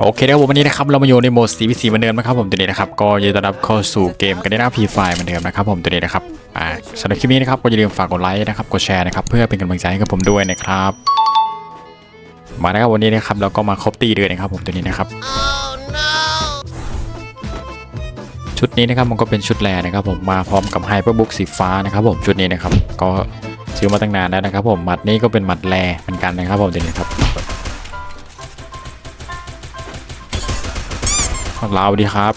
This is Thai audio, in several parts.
โอเคนะครับผมวันนี้นะครับเรามาอยู่ในโหมด CVC เหมือนเดิมนะครับผมตัวนี้นะครับก็ยินดีต้อนรับเข้าสู่เกมกันในหน้า P5 เหมือนเดิมนะครับผมตัวนี้นะครับอ่าสำหรับคลิปนี้นะครับก็อย่าลืมฝากกดไลค์นะครับกดแชร์นะครับเพื่อเป็นกำลังใจให้กับผมด้วยนะครับมานะครับวันนี้นะครับเราก็มาครบตีเดือนนะครับผมตัวนี้นะครับชุดนี้นะครับมันก็เป็นชุดแรนะครับผมมาพร้อมกับไฮเปอร์บุ๊กสีฟ้านะครับผมชุดนี้นะครับก็ซื้อมาตั้งนานแล้วนะครับผมหมัดนี้ก็เป็นหมัดแรเหมือนกันนะครับผมตัวนี้ครับ ลาวดีครับ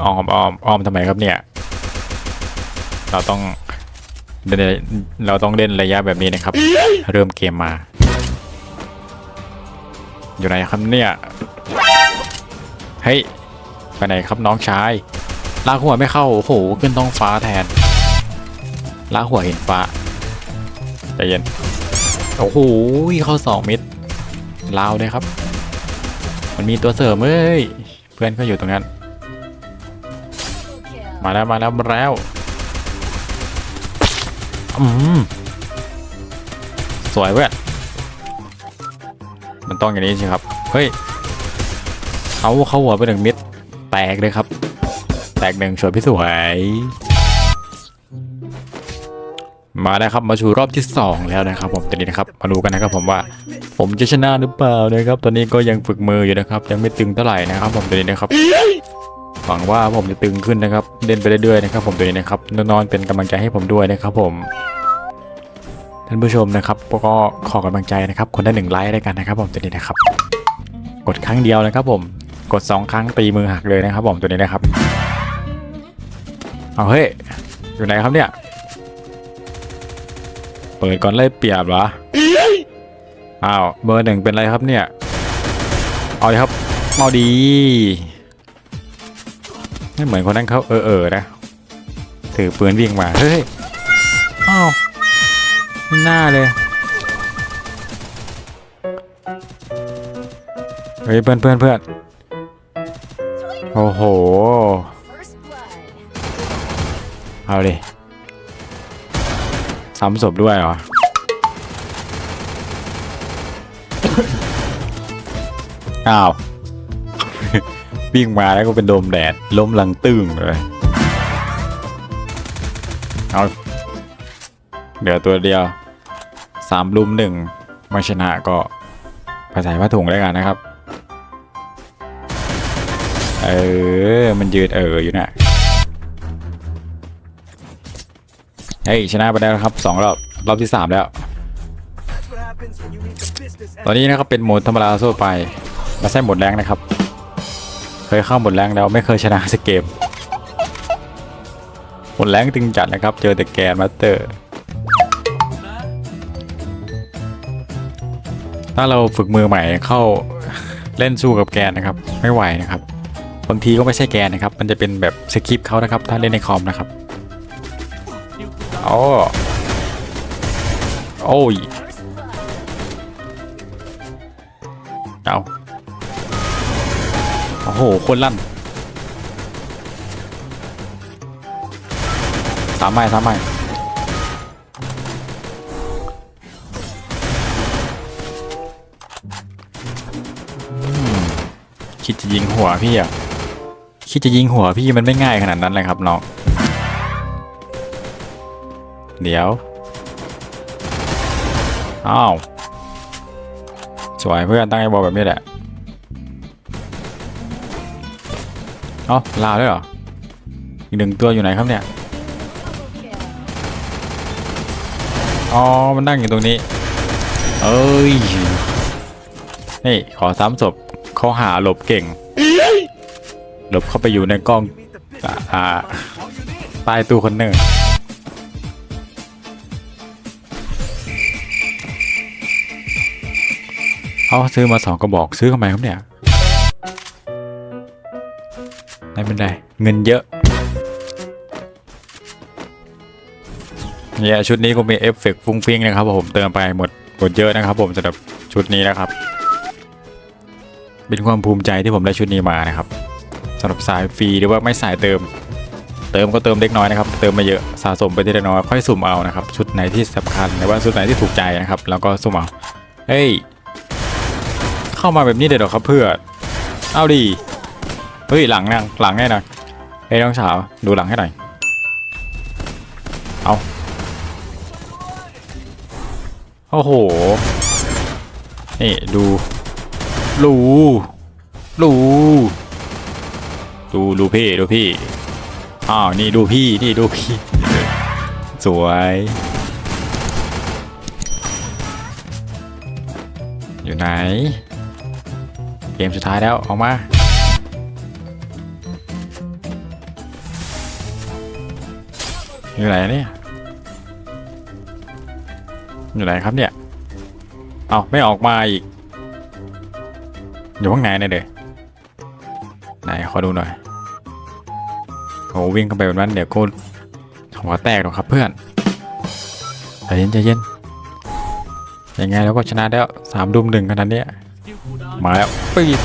อ้อมอ้อมอ้อมทำไมครับเนี่ย เราต้องเดินเราต้องเล่นระยะแบบนี้นะครับ เริ่มเกมมา อยู่ไหนครับเนี่ยเฮ้ยไปไหนครับน้องชายลากหัวไม่เข้าโอ้โหขึ้นท้องฟ้าแทนลากหัวเห็นฟ้าใจเย็นโอ้โหเข้าสองเม็ด ลาวเลยครับ มันมีตัวเสริมเอ้ย เพื่อนก็อยู่ตรงนั้น มาแล้วมาแล้วมาแล้ว อืม สวยเพื่อนมันต้องอย่างนี้สิครับ เฮ้ย เอาเข้าหัวไปหนึ่งเม็ดแตกเลยครับ แตกหนึ่งสวยพี่สวย มาแล้ครับมาชูรอบที่ 2 แล้วนะครับ ผมตอนนี้นะครับมาดูกันนะครับผมว่าผมจะชนะหรือเปล่านะครับ ตอนนี้ก็ยังฝึกมืออยู่นะครับ ยังไม่ตึงเท่าไหร่นะครับ ผมตัวนี้นะครับหวังว่าผมจะตึงขึ้นนะครับ เล่นไปเรื่อยๆนะครับ ผมตัวนี้นะครับนอนๆเป็นกำลังใจให้ผมด้วยนะครับ ผมท่านผู้ชมนะครับก็ขอกำลังใจนะครับ คนละหนึ่งไลค์ได้กันนะครับ ผมตัวนี้นะครับ กดครั้งเดียวนะครับ ผมกดสองครั้งตีมือหักเลยนะครับ ผมตัวนี้นะครับเอาเฮ้ยอยู่ไหนครับเนี่ย เปิดก่อนเลยเปียบเหรออ้าวเบอร์หนึ่งเป็นไรครับเนี่ย เอาลยครับเอาดีไม่เหมือนคนนั้นเขาเออเออนะถือปืนวิ่งมาเฮ้ยอ้าวไม่น่าเลยเฮ้ยเพื่อนเพื่อนเพื่อนโอ้โห เอาดิ ซ้ำศพด้วยเหรอ อ้าว วิ่งมาแล้วก็เป็นโดมแดดล้มหลังตึงเลย เอาเดี๋ยวตัวเดียวสามลุมหนึ่งไม่ชนะก็ไปใส่ผ้าถุงแล้วกันนะครับ เออ มันยืดเอออยู่นะ เฮ้ยชนะไปแล้วครับสองรอบรอบที่สามแล้ว ตอนนี้นะครับเป็นโหมดธรรมดาทั่วไปม่ใช่โหมดแรงนะครับ เคยเข้าหมดแรงแล้วไม่เคยชนะสักเกมหมดแรงตึงจัดนะครับ เจอแต่แกนมาสเตอร์ ถ้าเราฝึกมือใหม่เข้าเล่นสู้กับแกนนะครับ ไม่ไหวนะครับบางทีก็ไม่ใช่แกนนะครับ มันจะเป็นแบบสคริปต์เขานะครับ ถ้าเล่นในคอมนะครับ โอ้โอ้ยเอาโอ้โห คนลั่นสามไม้สามไม้คิดจะยิงหัวพี่อะคิดจะยิงหัวพี่มันไม่ง่ายขนาดนั้นเลยครับน้อง เดี๋ยว อ้าว สวยเพื่อนตั้งไอ้บอลแบบนี้แหละ เอ้าลาด้วยเหรอ อีกหนึ่งตัวอยู่ไหนครับเนี่ย อ๋อ มันนั่งอยู่ตรงนี้ เอ้ย นี่ ขอซ้ำศพเขาหาหลบเก่ง หลบเข้าไปอยู่ในกล้อง อ่าอ่าใต้ตู้คอนเนอร์ เอาซื้อมาสองกระบอกซื้อทำไมครับเนี่ยไม่เป็นไรเงินเยอะเนี่ยชุดนี้ก็มีเอฟเฟกต์ฟุ้งฟิ้งนะครับผมเติมไปหมดหมดเยอะนะครับ ผมสำหรับชุดนี้นะครับ เป็นความภูมิใจที่ผมได้ชุดนี้มานะครับสำหรับสายฟรีหรือว่าไม่สายเติม เติมก็เติมเล็กน้อยนะครับ เติมมาเยอะสะสมไปทีละน้อยค่อยสุ่มเอานะครับ ชุดไหนที่สำคัญหรือว่าชุดไหนที่ถูกใจนะครับ แล้วก็สุ่มเอาเฮ้ย เข้ามาแบบนี้เด็ดหรอครับเพื่อนเอาดีเฮ้ยหลังนั่งหลังแน่นอนเฮ้ยน้องสาวดูหลังให้หน่อยเอาโอ้โหนี่ดูรูรูดูดูพี่ดูพี่อ้าวนี่ดูพี่นี่ดูพี่ สวยอยู่ไหน เกมสุดท้ายแล้วออกมาอยู่ไหนเนี่ย อยู่ไหนครับเนี่ย เอาไม่ออกมาอีก อยู่ข้างในเนี่ยเด้อไหนขอดูหน่อยโอ้วิ่งเข้าไปแบบนั้นเดี๋ยวกูหัวแตกหรอกครับเพื่อนใจเย็นใจเย็นยังไงเราก็ชนะแล้วสามดุมหนึ่งขนาดเนี้ย มาแล้วปีด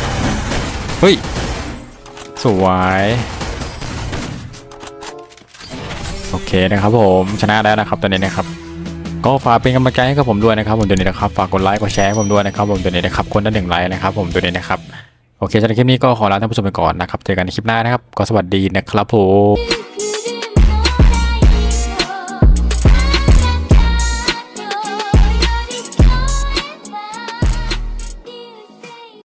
เฮ้ย สวย โอเคนะครับผมชนะแล้วนะครับตอนนี้นะครับ ก็ฝากเป็นกำลังใจให้กับผมด้วยนะครับผมตัวนี้นะครับฝากกดไลค์กดแชร์ให้ผมด้วยนะครับผมตัวนี้นะครับคนละหนึ่งไลค์นะครับผมตัวนี้นะครับโอเคสำหรับคลิปนี้ก็ขอลาท่านผู้ชมไปก่อนนะครับเจอกันในคลิปหน้านะครับก็สวัสดีนะครับผม